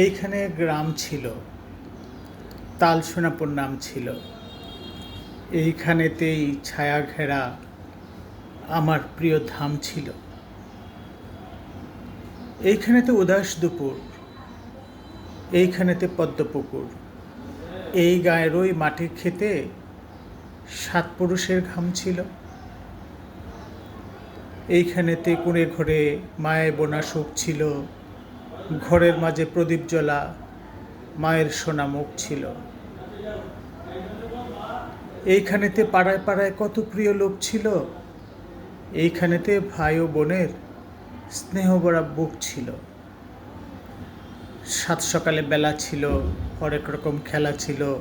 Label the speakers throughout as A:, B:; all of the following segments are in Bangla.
A: এইখানে গ্রাম ছিল। তাল সোনাপুর নাম ছিল। এইখানেতেই ছায়া ঘেরা আমার প্রিয় ধাম ছিল। এইখানেতে উদাস দুপুর, এইখানেতে পদ্মপুকুর এই গায়ের ওই মাটির খেতে সাত পুরুষের ঘাম ছিল। এইখানেতে কুঁড়ে ঘরে মায়ের বোনা সুখ ছিল। ঘরের মাঝে প্রদীপ জ্বলা, মায়ের সোনা মুখ ছিল। এইখানেতে পাড়ায় পাড়ায় কত প্রিয় লোক ছিল? এইখানেতে ভাই ও বোনের স্নেহ ভরা বুক ছিল। সাত সকালে বেলা ছিল, হরেক রকম খেলা ছিল।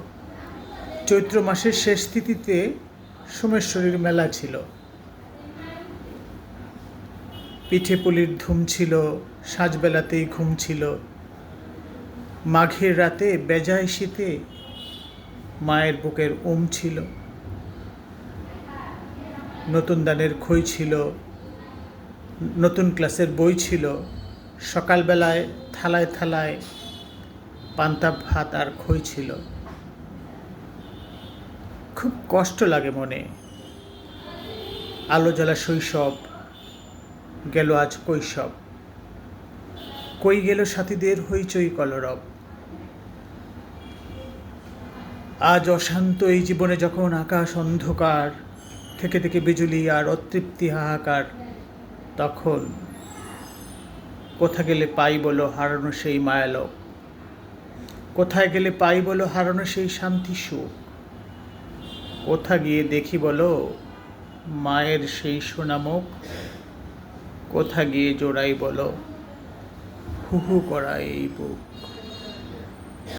A: চৈত্র মাসের শেষ তিথিতে সোমেশ্বরীর মেলা ছিল। পিঠে পুলির ধুম ছিল, সাজবেলাতেই ঘুম ছিল। মাঘের রাতে বেজায় শীতে মায়ের বুকের ওম ছিল। নতুন দানের খই ছিল, নতুন ক্লাসের বই ছিল। সকালবেলায় থালায় থালায় পান্তা, ভাত আর খই ছিল। খুব কষ্ট লাগে মনে। আলো জ্বলা শৈশব গেল আজ কৈশব। কই গেল সাথীদের হইচই কলরব। আজ অশান্ত এই জীবনে যখন আকাশ অন্ধকার, থেকে থেকে বিজুলি আর অতৃপ্তি হাহাকার, তখন কোথা গেলে পাই বলো হারানো সেই মায়ালোক? কোথায় গেলে পাই বলো হারানো সেই শান্তি সুখ? কোথা গিয়ে দেখি বলো মায়ের সেই সোনামুখ কোথা গিয়ে জোড়াই বলো? হু হু করা এই বুক।